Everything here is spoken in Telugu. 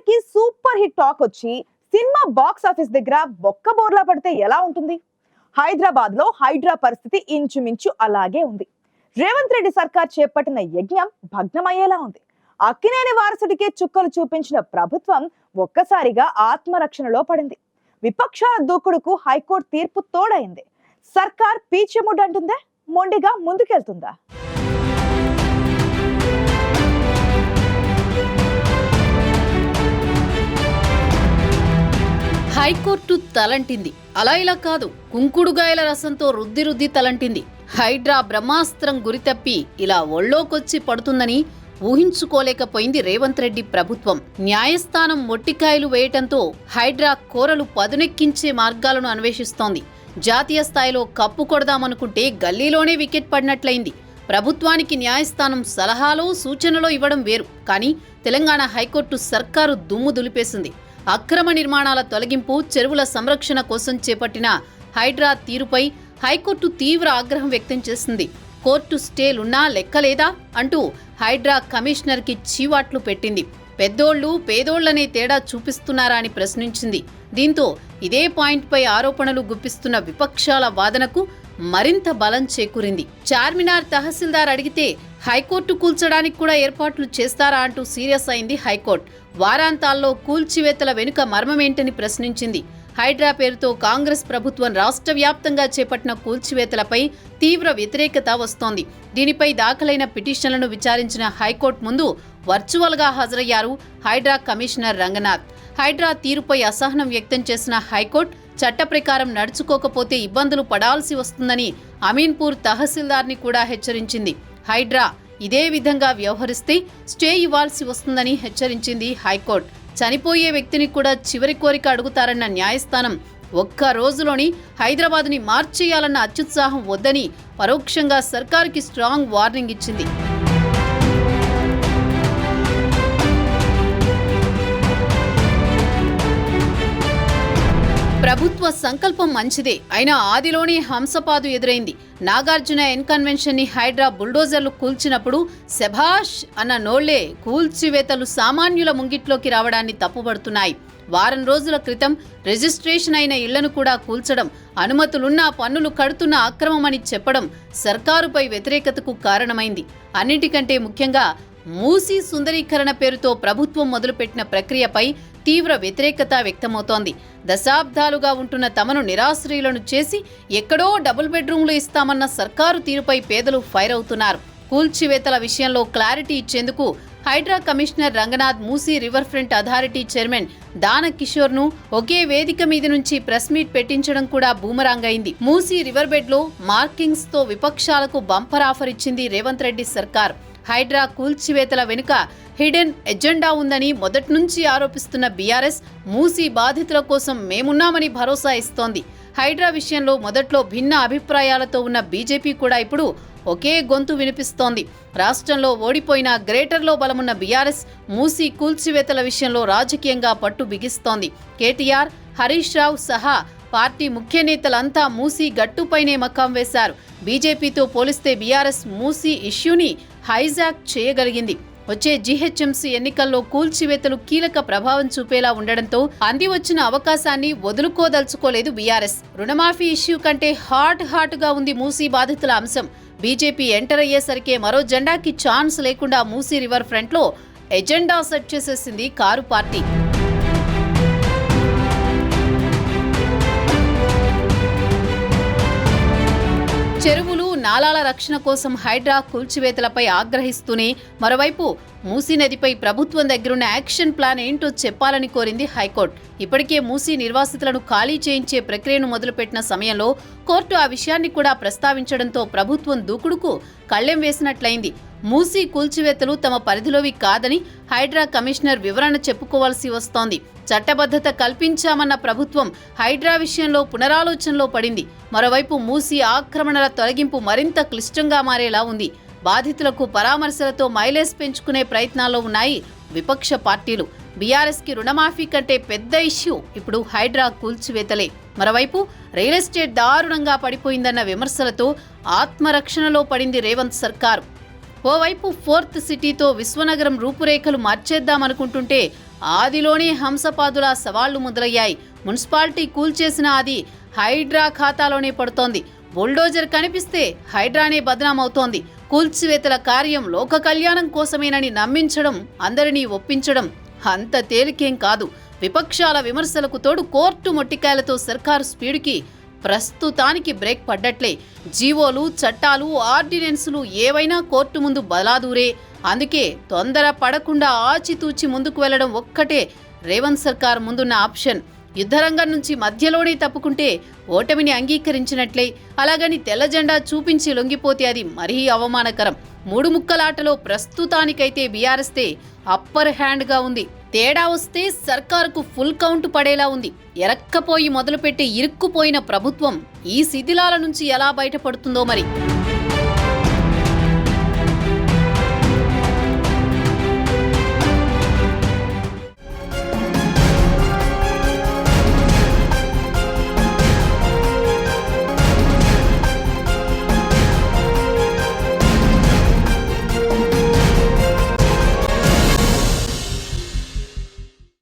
ట్రైలర్ సూపర్ హిట్ టాక్ వచ్చి సినిమా బాక్స్ ఆఫీస్ దగ్గర బొక్క బోర్లా పడితే ఎలా ఉంటుంది? హైదరాబాద్లో హైడ్రా పరిస్థితి ఇంచుమించు అలాగే ఉంది. రేవంత్ రెడ్డి సర్కార్ చేపట్టిన యజ్ఞం భగ్నమయ్యేలా ఉంది. అక్కినేని వారసుడికే చుక్కలు చూపించిన ప్రభుత్వం ఒక్కసారిగా ఆత్మరక్షణలో పడింది. విపక్షాల దూకుడుకు హైకోర్టు తీర్పు తోడైంది. సర్కార్ పీచెముడ్ అంటుందే మొండిగా ముందుకెళ్తుందా? హైకోర్టు తలంటింది. అలా ఇలా కాదు కుంకుడుగాయల రసంతో రుద్ది రుద్ది తలంటింది. హైడ్రా బ్రహ్మాస్త్రం గురితప్పి ఇలా ఒళ్ళోకొచ్చి పడుతుందని ఊహించుకోలేకపోయింది రేవంత్ రెడ్డి ప్రభుత్వం. న్యాయస్థానం మొట్టికాయలు వేయటంతో హైడ్రా కోరలు పదునెక్కించే మార్గాలను అన్వేషిస్తోంది. జాతీయ స్థాయిలో కప్పు కొడదామనుకుంటే గల్లీలోనే వికెట్ పడినట్లయింది. ప్రభుత్వానికి న్యాయస్థానం సలహాలో సూచనలో ఇవ్వడం వేరు. కానీ తెలంగాణ హైకోర్టు సర్కారు దుమ్ము దులిపేసింది. అక్రమ నిర్మాణాల తొలగింపు చెరువుల సంరక్షణ కోసం చేపట్టిన హైడ్రా తీరుపై హైకోర్టు తీవ్ర ఆగ్రహం వ్యక్తం చేసింది. కోర్టు స్టేలున్నా లెక్కలేదా అంటూ హైడ్రా కమిషనర్కి చీవాట్లు పెట్టింది. పెద్దోళ్ళు పేదోళ్ళనే తేడా చూపిస్తున్నారా అని ప్రశ్నించింది. దీంతో ఇదే పాయింట్పై ఆరోపణలు గుప్పిస్తున్న విపక్షాల వాదనకు మరింత బలం చేకూరింది. చార్మినార్ తహసీల్దార్ అడిగితే హైకోర్టు కూల్చడానికి కూడా ఏర్పాట్లు చేస్తారా అంటూ సీరియస్ అయింది హైకోర్టు. వారాంతాల్లో కూల్చివేతల వెనుక మర్మమేంటని ప్రశ్నించింది. హైడ్రా పేరుతో కాంగ్రెస్ ప్రభుత్వం రాష్ట్ర వ్యాప్తంగా చేపట్టిన కూల్చివేతలపై తీవ్ర వ్యతిరేకత వస్తోంది. దీనిపై దాఖలైన పిటిషన్లను విచారించిన హైకోర్టు ముందు వర్చువల్గా హాజరయ్యారు హైడ్రా కమిషనర్ రంగనాథ్. హైడ్రా తీరుపై అసహనం వ్యక్తం చేసిన హైకోర్టు చట్ట ప్రకారం నడుచుకోకపోతే ఇబ్బందులు పడాల్సి వస్తుందని అమీన్పూర్ తహసీల్దార్ని కూడా హెచ్చరించింది. హైడ్రా ఇదే విధంగా వ్యవహరిస్తే స్టే ఇవ్వాల్సి వస్తుందని హెచ్చరించింది హైకోర్టు. చనిపోయే వ్యక్తిని కూడా చివరి కోరిక అడుగుతారన్న న్యాయస్థానం ఒక్క రోజులోని హైదరాబాద్ని మార్చేయాలన్న అత్యుత్సాహం వద్దని పరోక్షంగా సర్కారుకి స్ట్రాంగ్ వార్నింగ్ ఇచ్చింది. ప్రభుత్వ సంకల్పం మంచిదే. అయినా ఆదిలోనే హంసపాదు ఎదురైంది. నాగార్జున ఎన్కన్వెన్షన్ని హైడ్రా బుల్డోజర్లు కూల్చినప్పుడు శభాష్ అన్న నోళ్ళే కూల్చివేతలు సామాన్యుల ముంగిట్లోకి రావడాన్ని తప్పుపడుతున్నాయి వారం రోజుల క్రితం రిజిస్ట్రేషన్ అయిన ఇళ్ళను కూడా కూల్చడం అనుమతులున్నా పన్నులు కడుతున్న అక్రమమని చెప్పడం సర్కారుపై వ్యతిరేకతకు కారణమైంది. అన్నిటికంటే ముఖ్యంగా మూసీ సుందరీకరణ పేరుతో ప్రభుత్వం మొదలుపెట్టిన ప్రక్రియపై తీవ్ర వ్యతిరేకత వ్యక్తమవుతోంది. దశాబ్దాలుగా ఉంటున్న తమను నిరాశ్రయులను చేసి ఎక్కడో డబుల్ బెడ్రూమ్లు ఇస్తామన్న సర్కారు తీరుపై పేదలు ఫైర్ అవుతున్నారు. కూల్చివేతల విషయంలో క్లారిటీ ఇచ్చేందుకు Hydraa commissioner Ranganath Musi river front authority chairman Dana కిషోర్ను ఒకే వేదిక మీద నుంచి ప్రెస్ మీట్ పెట్టించడం కూడా బూమరాంగ్ అయింది. మూసీ రివర్ బెడ్లో మార్కింగ్స్తో విపక్షాలకు బంపర్ ఆఫర్ ఇచ్చింది రేవంత్ రెడ్డి సర్కార్. హైడ్రా కూల్చివేతల వెనుక హిడెన్ ఎజెండా ఉందని మొదటి నుంచి ఆరోపిస్తున్న బీఆర్ఎస్ మూసీ బాధితుల కోసం మేమున్నామని భరోసా ఇస్తోంది. హైడ్రా విషయంలో మొదట్లో భిన్న అభిప్రాయాలతో ఉన్న బీజేపీ కూడా ఇప్పుడు ఒకే గొంతు వినిపిస్తోంది. రాష్ట్రంలో ఓడిపోయిన గ్రేటర్లో బలమున్న బీఆర్ఎస్ మూసీ కూల్చివేతల విషయంలో రాజకీయంగా పట్టు బిగిస్తోంది. కేటీఆర్ హరీష్ రావు సహా పార్టీ ముఖ్య నేతలంతా మూసీ గట్టుపైనే మకాం వేశారు. బీజేపీతో పోలిస్తే బీఆర్ఎస్ మూసీ ఇష్యూని హైజాక్ చేయగలిగింది. వచ్చే జీహెచ్ఎంసీ ఎన్నికల్లో కూల్చివేతలు కీలక ప్రభావం చూపేలా ఉండడంతో అంది వచ్చిన అవకాశాన్ని వదులుకోదలుచుకోలేదు బీఆర్ఎస్. రుణమాఫీ ఇష్యూ కంటే హాట్ హాట్గా ఉంది మూసీ బాధితుల అంశం. బీజేపీ ఎంటర్ అయ్యేసరికే మరో జెండాకి ఛాన్స్ లేకుండా మూసీ రివర్ ఫ్రంట్లో ఎజెండా సెట్ చేసేసింది కారు పార్టీ. చెరువులు నాలాల రక్షణ కోసం హైడ్రా కూల్చివేతలపై ఆగ్రహిస్తూనే మరోవైపు మూసీ నదిపై ప్రభుత్వం దగ్గరున్న యాక్షన్ ప్లాన్ ఏంటో చెప్పాలని కోరింది హైకోర్టు. ఇప్పటికే మూసీ నిర్వాసితులను ఖాళీ చేయించే ప్రక్రియను మొదలుపెట్టిన సమయంలో కోర్టు ఆ విషయాన్ని కూడా ప్రస్తావించడంతో ప్రభుత్వం దూకుడుకు కళ్ళెం వేసినట్లయింది. మూసీ కూల్చివేతలు తమ పరిధిలోవి కాదని హైడ్రా కమిషనర్ వివరణ చెప్పుకోవాల్సి వస్తోంది. చట్టబద్ధత కల్పించామన్న ప్రభుత్వం హైడ్రా విషయంలో పునరాలోచనలో పడింది. మరోవైపు మూసీ ఆక్రమణల తొలగింపు మరింత క్లిష్టంగా మారేలా ఉంది. బాధితులకు పరామర్శలతో మైలేజ్ పెంచుకునే ప్రయత్నాల్లో ఉన్నాయి విపక్ష పార్టీలు. బీఆర్ఎస్కి రుణమాఫీ కంటే పెద్ద ఇష్యూ ఇప్పుడు హైడ్రా కూల్చివేతలే. మరోవైపు రియల్ ఎస్టేట్ దారుణంగా పడిపోయిందన్న విమర్శలతో ఆత్మరక్షణలో పడింది రేవంత్ సర్కారు. ఓవైపు ఫోర్త్ సిటీతో విశ్వనగరం రూపురేఖలు మార్చేద్దామనుకుంటుంటే ఆదిలోనే హంసపాదుల సవాళ్ళు మొదలయ్యాయి. మున్సిపాలిటీ కూల్చేసిన ఆది హైడ్రా ఖాతాలోనే పడుతోంది. బుల్డోజర్ కనిపిస్తే హైడ్రానే బదనామవుతోంది. కూల్చివేతల కార్యం లోక కళ్యాణం కోసమేనని నమ్మించడం అందరినీ ఒప్పించడం అంత తేలికేం కాదు. విపక్షాల విమర్శలకు తోడు కోర్టు మొట్టికాయలతో సర్కారు స్పీడ్కి ప్రస్తుతానికి బ్రేక్ పడ్డట్లే. జీవోలు చట్టాలు ఆర్డినెన్సులు ఏవైనా కోర్టు ముందు బలాదూరే. అందుకే తొందర పడకుండా ఆచితూచి ముందుకు వెళ్ళడం ఒక్కటే రేవంత్ సర్కార్ ముందున్న ఆప్షన్. యుద్ధరంగం నుంచి మధ్యలోనే తప్పుకుంటే ఓటమిని అంగీకరించినట్లే. అలాగని తెల్ల జెండా చూపించి లొంగిపోతే అది మరీ అవమానకరం. మూడు ముక్కలాటలో ప్రస్తుతానికైతే బీఆర్ఎస్తే అప్పర్ హ్యాండ్గా ఉంది. తేడా వస్తే సర్కారుకు ఫుల్ కౌంట్ పడేలా ఉంది. ఎరక్కపోయి మొదలుపెట్టి ఇరుక్కుపోయిన ప్రభుత్వం ఈ శిథిలాల నుంచి ఎలా బయటపడుతుందో మరి.